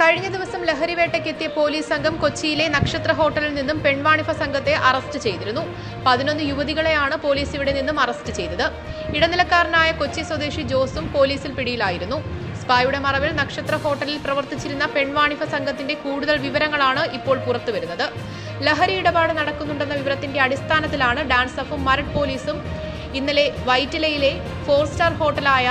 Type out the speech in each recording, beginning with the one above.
കഴിഞ്ഞ ദിവസം ലഹരിവേട്ടയ്ക്കെത്തിയ പോലീസ് സംഘം കൊച്ചിയിലെ നക്ഷത്ര ഹോട്ടലിൽ നിന്നും പെൺവാണിഫ സംഘത്തെ അറസ്റ്റ് ചെയ്തിരുന്നു. പതിനൊന്ന് യുവതികളെയാണ് പോലീസ് ഇവിടെ നിന്നും അറസ്റ്റ് ചെയ്തത്. ഇടനിലക്കാരനായ കൊച്ചി സ്വദേശി ജോസും പോലീസിൽ പിടിയിലായിരുന്നു. സ്പായുടെ മറവിൽ നക്ഷത്ര ഹോട്ടലിൽ പ്രവർത്തിച്ചിരുന്ന പെൺവാണിഭ സംഘത്തിന്റെ കൂടുതൽ വിവരങ്ങളാണ് ഇപ്പോൾ പുറത്തുവരുന്നത്. ലഹരി ഇടപാട് നടക്കുന്നുണ്ടെന്ന വിവരത്തിന്റെ അടിസ്ഥാനത്തിലാണ് ഡാൻസ് മരട് പോലീസും ഇന്നലെ വൈറ്റിലയിലെ ഫോർ സ്റ്റാർ ഹോട്ടലായ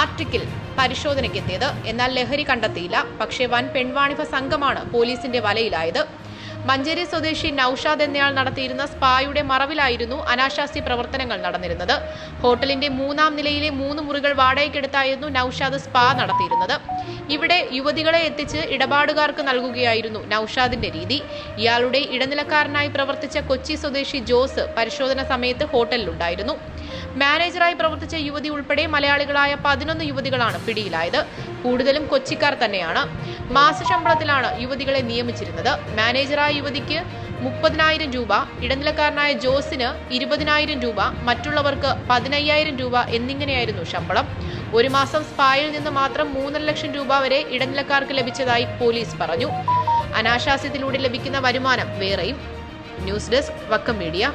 ആർട്ടിക്കിൽ പരിശോധനയ്ക്കെത്തിയത്. എന്നാൽ ലഹരി കണ്ടെത്തിയില്ല. പക്ഷേ വൻ പെൺവാണിഭ സംഘമാണ് പോലീസിന്റെ വലയിലായത്. മഞ്ചേരി സ്വദേശി നൌഷാദ് എന്നയാൾ നടത്തിയിരുന്ന സ്പായുടെ മറവിലായിരുന്നു അനാശാസ്യ പ്രവർത്തനങ്ങൾ നടന്നിരുന്നത്. ഹോട്ടലിന്റെ മൂന്നാം നിലയിലെ മൂന്ന് മുറികൾ വാടകയ്ക്കെടുത്തായിരുന്നു നൌഷാദ് സ്പാ നടത്തിയിരുന്നത്. ഇവിടെ യുവതികളെ എത്തിച്ച് ഇടപാടുകാർക്ക് നൽകുകയായിരുന്നു നൌഷാദിന്റെ രീതി. ഇയാളുടെ ഇടനിലക്കാരനായി പ്രവർത്തിച്ച കൊച്ചി സ്വദേശി ജോസ് പരിശോധന സമയത്ത് ഹോട്ടലിലുണ്ടായിരുന്നു. മാനേജറായി പ്രവർത്തിച്ച യുവതി ഉൾപ്പെടെ മലയാളികളായ പതിനൊന്ന് യുവതികളാണ് പിടിയിലായത്. കൂടുതലും കൊച്ചിക്കാർ തന്നെയാണ്. മാസശമ്പളത്തിലാണ് യുവതികളെ നിയമിച്ചിരുന്നത്. മാനേജറായ യുവതിക്ക് മുപ്പതിനായിരം രൂപ ഇടനിലക്കാരനായ ജോസിന് ഇരുപതിനായിരം രൂപ മറ്റുള്ളവർക്ക് പതിനയ്യായിരം രൂപ എന്നിങ്ങനെയായിരുന്നു ശമ്പളം. ഒരു മാസം സ്പായിൽ നിന്ന് മാത്രം മൂന്നര ലക്ഷം രൂപ വരെ ഇടനിലക്കാർക്ക് ലഭിച്ചതായി പോലീസ് പറഞ്ഞു. അനാശാസ്യത്തിലൂടെ ലഭിക്കുന്ന വരുമാനം വേറെയും. News desk Vakkam media.